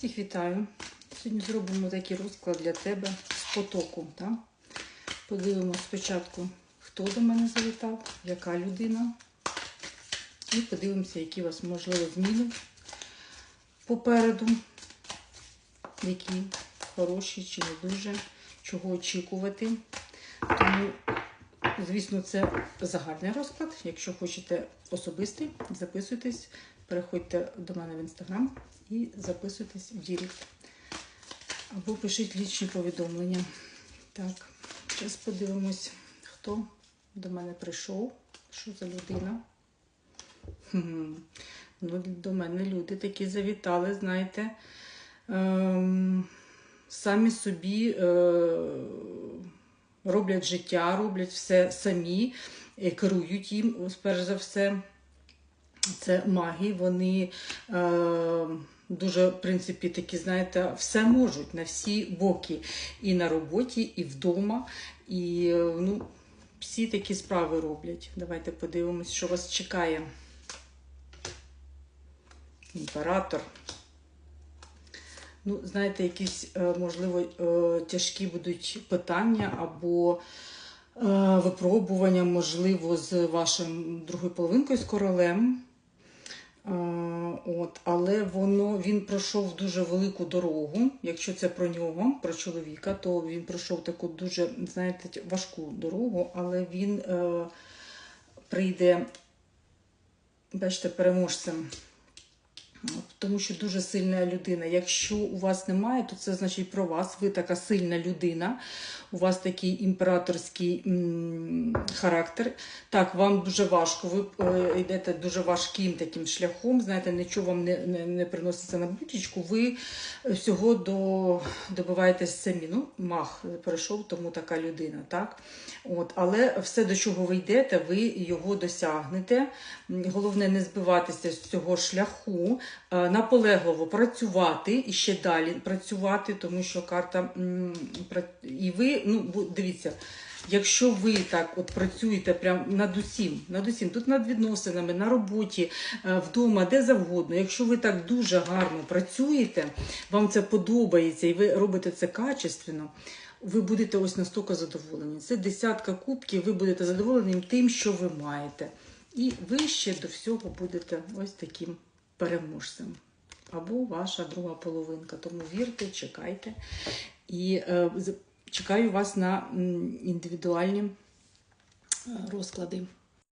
Всіх вітаю. Сьогодні зробимо такий розклад для тебе з потоку. Так? Подивимося спочатку, хто до мене завітав, яка людина. І подивимося, які у вас можливо зміни попереду, які хороші чи не дуже, чого очікувати. Тому, звісно, це загальний розклад. Якщо хочете особистий, записуйтесь, переходьте до мене в інстаграм і записуйтесь в Дірект. Або пишіть лічні повідомлення. Так, зараз подивимось, хто до мене прийшов, що за людина. Хм. Ну, до мене люди такі завітали, знаєте, ем, самі собі е, роблять життя, роблять все самі, е, керують їм, перш за все. Це маги, вони е, дуже, в принципі, такі, знаєте, все можуть на всі боки. І на роботі, і вдома. І е, ну, всі такі справи роблять. Давайте подивимось, що вас чекає. Імператор. Ну, знаєте, якісь, е, можливо, е, тяжкі будуть питання або випробування, можливо, з вашим другою половинкою, з королем. От, але воно він пройшов дуже велику дорогу. Якщо це про нього, про чоловіка, то він пройшов таку дуже, знаєте, важку дорогу, але він е, прийде, бачите, переможцем. Тому що дуже сильна людина. Якщо у вас немає, то це значить про вас. Ви така сильна людина, у вас такий імператорський м, характер. Так, вам дуже важко, ви е, йдете дуже важким таким шляхом, знаєте, нічого вам не, не, не приноситься на блюдечку, ви всього до, добиваєтесь самі. Ну, мах перейшов, тому така людина. так? От, Але все, до чого ви йдете, ви його досягнете. Головне не збиватися з цього шляху, е, наполегливо працювати і ще далі працювати, тому що карта і ви, ну дивіться, якщо ви так от працюєте прям над усім, над усім, тут над відносинами, на роботі, е, вдома, де завгодно, якщо ви так дуже гарно працюєте, вам це подобається і ви робите це качественно. Ви будете ось настільки задоволені. Це десятка кубків, ви будете задоволені тим, що ви маєте. І ви ще до всього будете ось таким переможцем. Або ваша друга половинка. Тому вірте, чекайте. І е, чекаю вас на індивідуальні е, розклади.